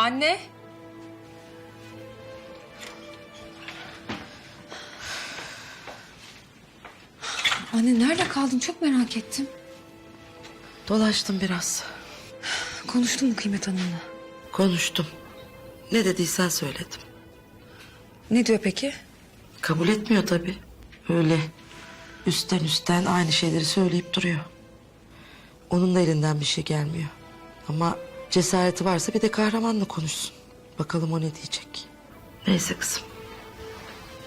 Anne. Anne nerede kaldın çok merak ettim. Dolaştım biraz. Konuştun mu Kıymet Hanım'la? Konuştum. Ne dediysen söyledim. Ne diyor peki? Kabul etmiyor tabii. Öyle üstten üstten aynı şeyleri söyleyip duruyor. Onun da elinden bir şey gelmiyor. Ama cesareti varsa bir de kahramanla konuşsun. Bakalım o ne diyecek. Neyse kızım.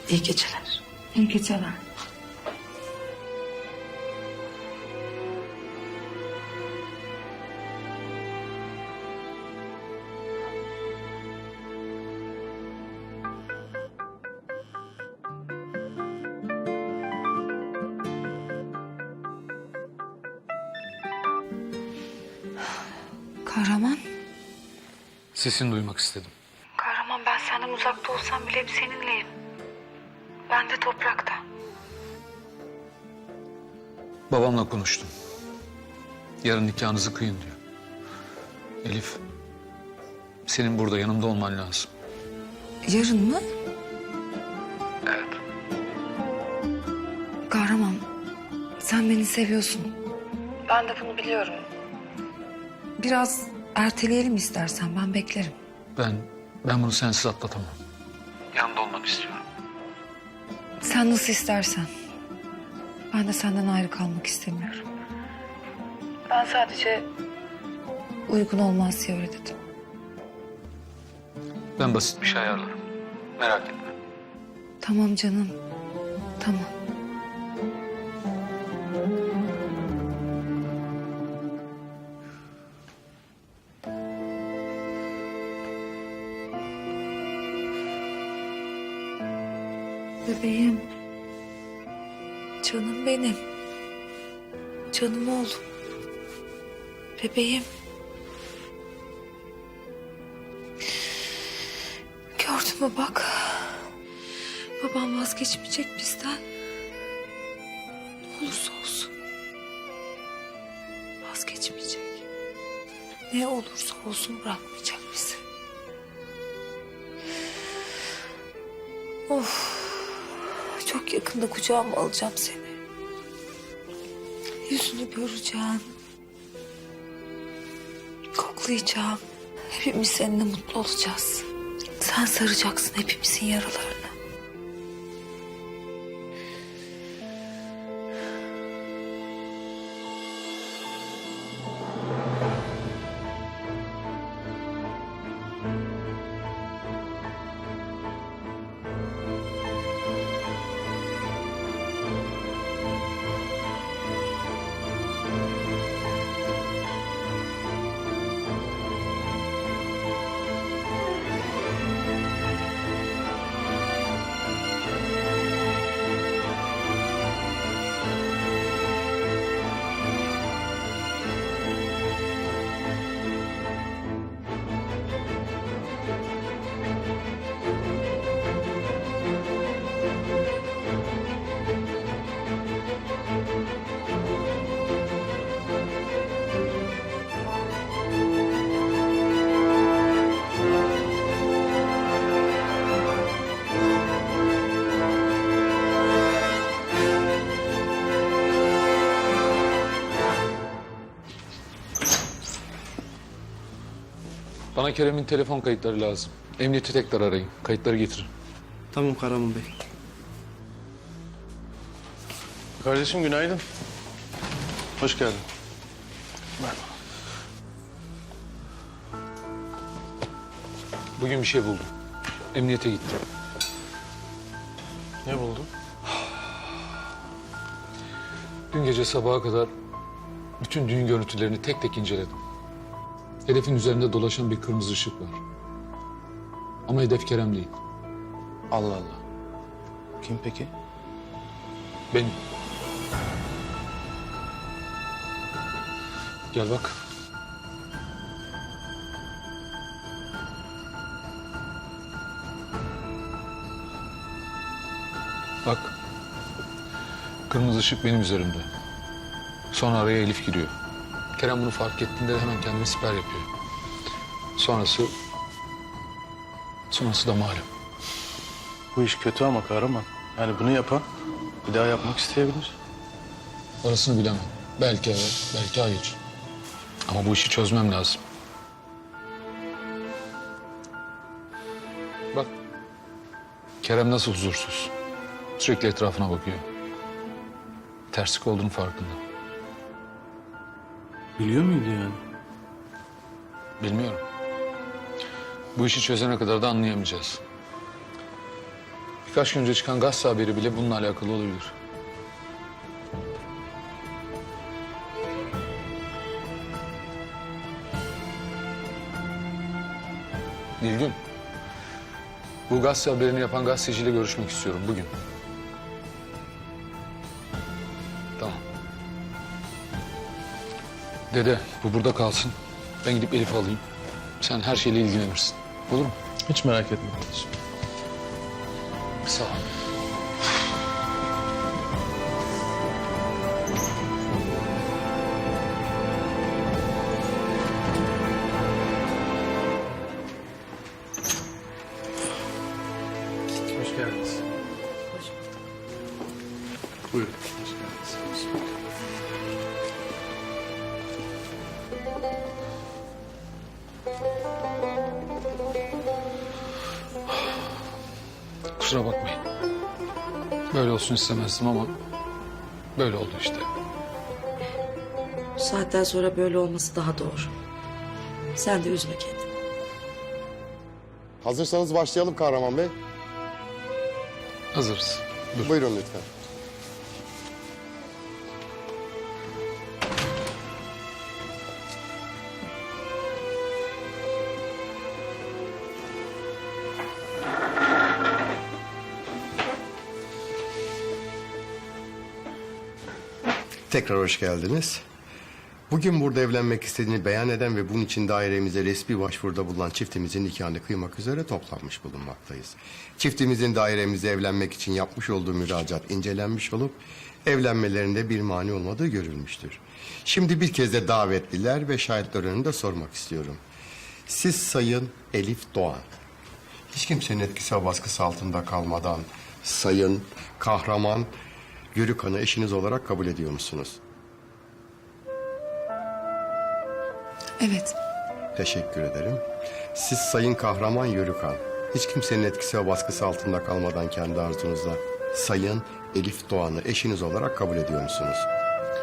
İyi geceler. İyi geceler. Kahraman. Sesini duymak istedim. Kahraman ben senden uzakta olsam bile hep seninleyim. Ben de toprakta. Babamla konuştum. Yarın nikahınızı kıyın diyor. Elif, senin burada yanımda olman lazım. Yarın mı? Evet. Kahraman, sen beni seviyorsun. Ben de bunu biliyorum. Biraz erteleyelim istersen, ben beklerim. Ben, ben bunu sensiz atlatamam. Yanımda olmanı istiyorum. Sen nasıl istersen. Ben de senden ayrı kalmak istemiyorum. Ben sadece uygun olmaz diye öyle dedim. Ben basit bir şey ayarlarım. Merak etme. Tamam canım, tamam. Bebeğim. Canım benim. Canım oğlum. Bebeğim. Gördün mü bak. Babam vazgeçmeyecek bizden. Ne olursa olsun. Vazgeçmeyecek. Ne olursa olsun bırakmayacak bizi. Of. Çok yakında kucağıma alacağım seni. Yüzünü göreceğim. Koklayacağım. Hepimiz seninle mutlu olacağız. Sen saracaksın hepimizin yaralarını. Bana Kerem'in telefon kayıtları lazım. Emniyeti tekrar arayın. Kayıtları getirin. Tamam Karaman Bey. Kardeşim günaydın. Hoş geldin. Bugün bir şey buldum. Emniyete gittim. Ne buldun? Dün gece sabaha kadar bütün düğün görüntülerini tek tek inceledim. Hedefin üzerinde dolaşan bir kırmızı ışık var. Ama hedef Kerem değil. Allah Allah. Kim peki? Benim. Gel bak. Bak. Kırmızı ışık benim üzerimde. Sonra araya Elif giriyor. Kerem bunu fark ettiğinde hemen kendini siper yapıyor. Sonrası Sonrası da malum. Bu iş kötü ama kahraman. Yani bunu yapan bir daha yapmak isteyebilir. Orasını bilemem. Belki evet, belki hayır. Ama bu işi çözmem lazım. Bak. Kerem nasıl huzursuz. Sürekli etrafına bakıyor. Terslik olduğunu farkında. Biliyor muydu yani? Bilmiyorum. Bu işi çözene kadar da anlayamayacağız. Birkaç gün önce çıkan gazete haberi bile bununla alakalı olabilir. Nilgün. Bu gazete haberini yapan gazeteciyle görüşmek istiyorum bugün. Dede bu burada kalsın. Ben gidip Elif'i alayım. Sen her şeyle ilgilenirsin. Olur mu? Hiç merak etme kardeşim. Sağ ol. Hoş geldiniz. Buyurun. Hoş geldiniz. Kusura bakmayın. Böyle olsun istemezdim ama böyle oldu işte. Bu saatten sonra böyle olması daha doğru. Sen de üzme kendini. Hazırsanız başlayalım Kahraman Bey. Hazırız. Buyurun. Buyurun lütfen. Tekrar hoş geldiniz. Bugün burada evlenmek istediğini beyan eden ve bunun için dairemize resmi başvuruda bulunan çiftimizin nikahını kıymak üzere toplanmış bulunmaktayız. Çiftimizin dairemize evlenmek için yapmış olduğu müracaat incelenmiş olup evlenmelerinde bir mani olmadığı görülmüştür. Şimdi bir kez de davetliler ve şahitler önünde sormak istiyorum. Siz Sayın Elif Doğan, hiç kimsenin etkisi ve baskısı altında kalmadan Sayın Kahraman Yörükan'ı eşiniz olarak kabul ediyor musunuz? Evet. Teşekkür ederim. Siz Sayın Kahraman Yörükan, hiç kimsenin etkisi ve baskısı altında kalmadan kendi arzunuzla Sayın Elif Doğan'ı eşiniz olarak kabul ediyor musunuz?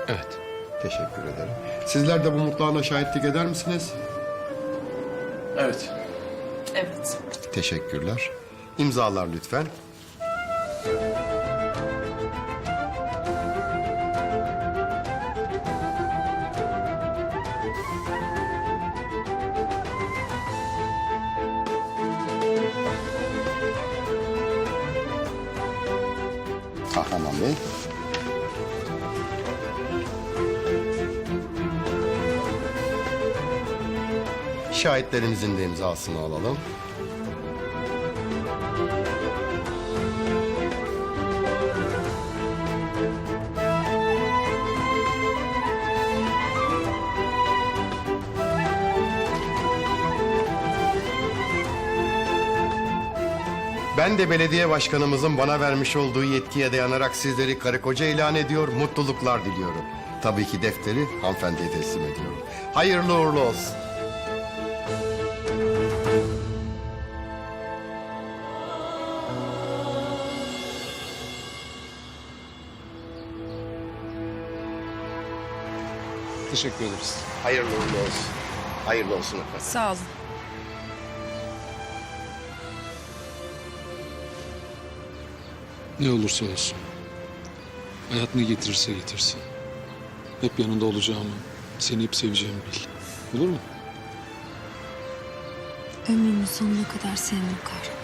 Evet. Teşekkür ederim. Sizler de bu mutluluğuna şahitlik eder misiniz? Evet. Teşekkürler. İmzalar lütfen. Kahraman Bey. Şahitlerimizin de imzasını alalım. Ben de belediye başkanımızın bana vermiş olduğu yetkiye dayanarak sizleri karı koca ilan ediyor, mutluluklar diliyorum. Tabii ki defteri hanımefendiye teslim ediyorum. Hayırlı uğurlu olsun. Teşekkür ederiz. Hayırlı uğurlu olsun. Hayırlı olsun efendim. Sağ olun. Ne olursa olsun. Hayat ne getirirse getirsin. Hep yanında olacağımı, seni hep seveceğimi bil. Olur mu? Ömrümün sonuna kadar sevmem kahraman.